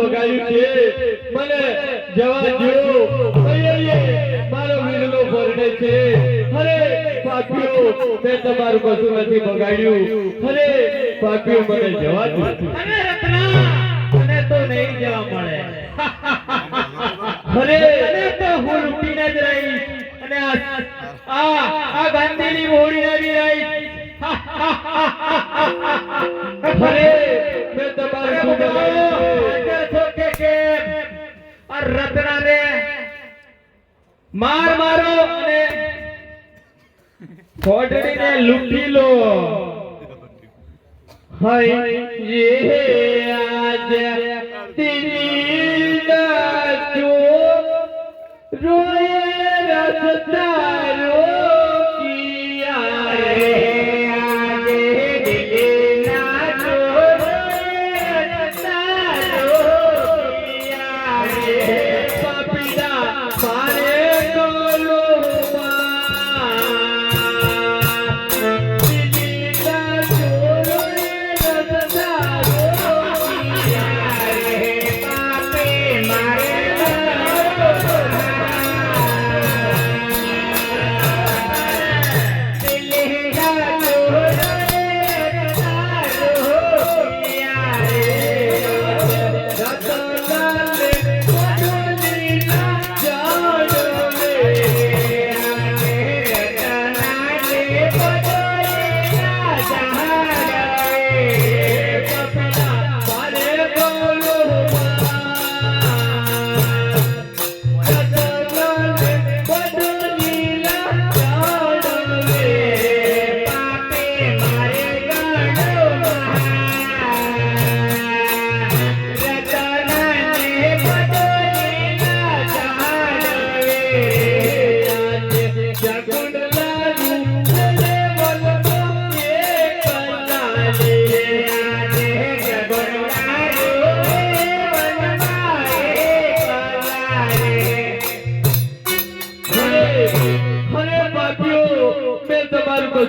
બગાડ્યું છે. મને જવા દો મારો વીરનો પરણે છે. અરે પાપીઓ મેં તમારું કશું નથી બગાડ્યું અરે પાપીઓ મને જવા દો અરે રત્ના મને તો નહીં જવા મળે. અરે. તને તો હું લૂંટીને જ રહીશ. અને આ આ ગાંધીની હોળીને બી રહીશ. અરે મેં તમારું શું બગાડ્યું છે? હાજર છો કે કેમ માં રત્નાને માર મારો અને ખોડડીને લૂંટી લો. હૈ જે આજ તિની ના જો રોય રસ્તા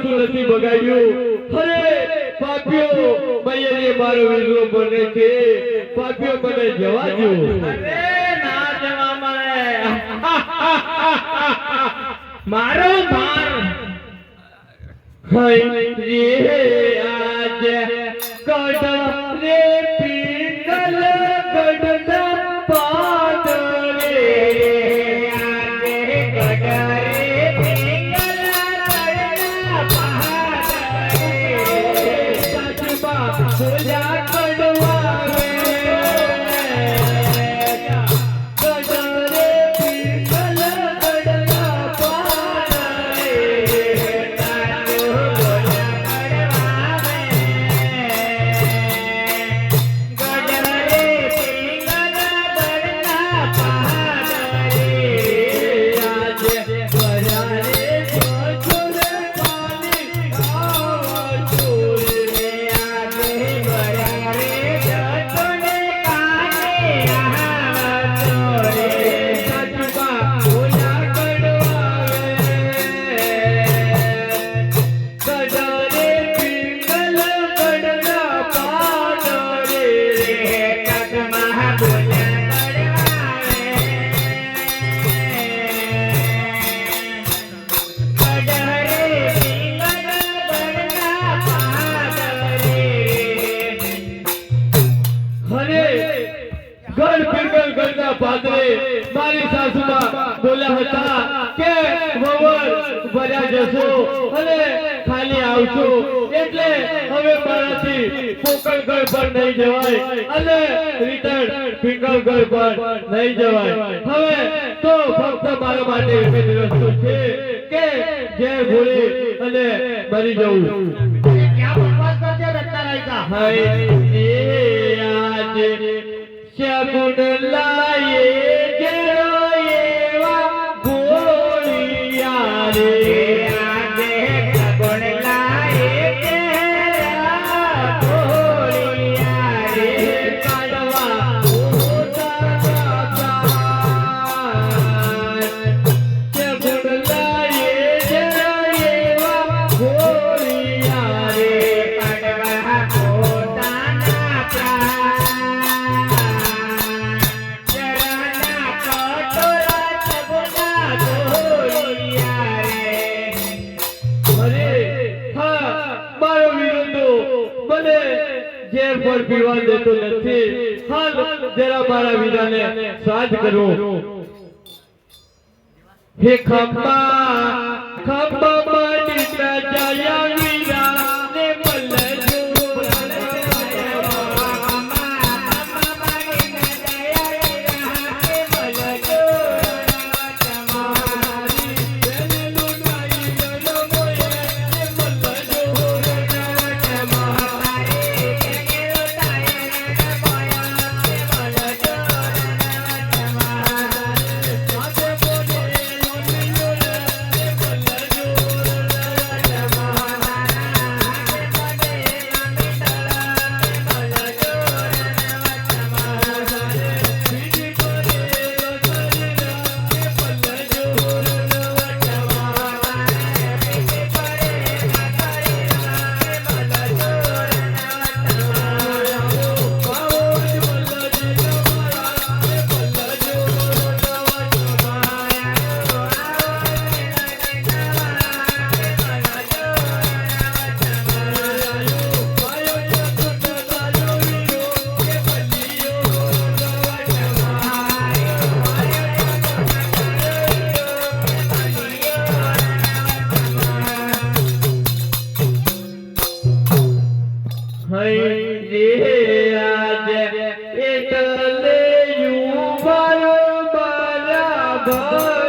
નથી બગાડ્યું અરે પાપીઓ મૈયરે મારો વીરલો બને છે. પાપીઓ મને જવા દો. અરે ના જવા મળે. મારો ભાર. હૈ આજ કડ રે Till પાદરે મારી સાસુમાં બોલ્યા હતા કે વવર ભર્યા જશો અને ખાલી આવશો એટલે હવે મારાથી પોકળગઢ પર નહીં જવાય અને રિટર્ન પિંગલગઢ પર નહીં જવાય. હવે તો ફક્ત મારા માટે એક રસ્તો છે કે જે ભૂલી અને મરી જવું. હાય એ આજે શગુન લાયે નથી હાલ જરા મારા વીરાને સાથ કરો. હે ખંભા ખંભા મારા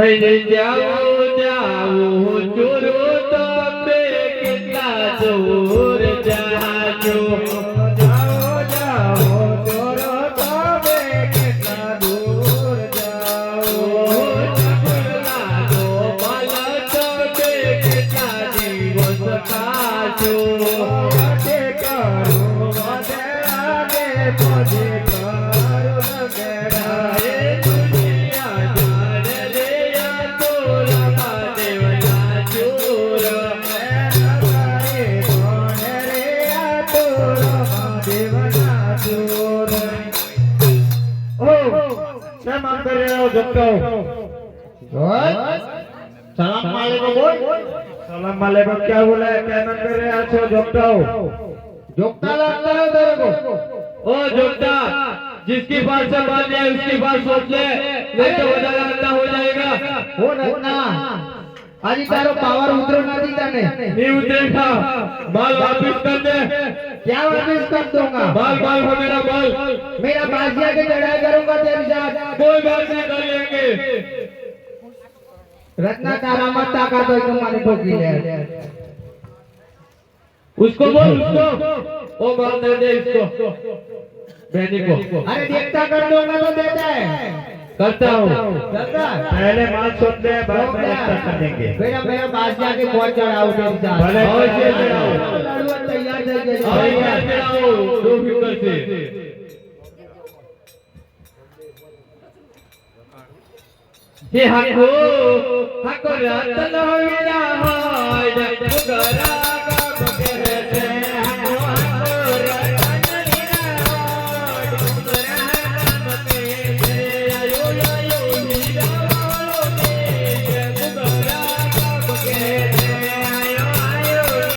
જાઓ જાઓ. सकते দেখো সালাম আলাইকুম বল সালাম আলাইকুম, কে বলে কেমন করে जोगता हो जोगता लगता है तेरे को ओ जोगता जिसकी बात से बात है उसकी बात सोच ले नहीं तो बदल लगता हो जाएगा हो ना आज तारो पावर उतरो ना दी तने नहीं उतरेगा माल वापस कर दे क्या वापस कर दूँगा बाल बाल हो मेरा बाल। मेरा बासिया के चढ़ाई करूँगा तेरे साथ कोई बात नहीं कर लेंगे। रत्ना तारा मत ताका तो तुम्हारी ठोकी ले उसको बोल उसको। ओ बाल दे दे इसको। बहनी को। अरे देखता कर दूँगा तो देता है। करता हूँ पहले माँ सुन ले बाद में लगता करेंगे बेटा मेरा पास जाके बहुत चढ़ाओ भले बहुत तैयार तैयार चढ़ाओ दो फिकर से ये हको हको रतन मेरा हाय डगरा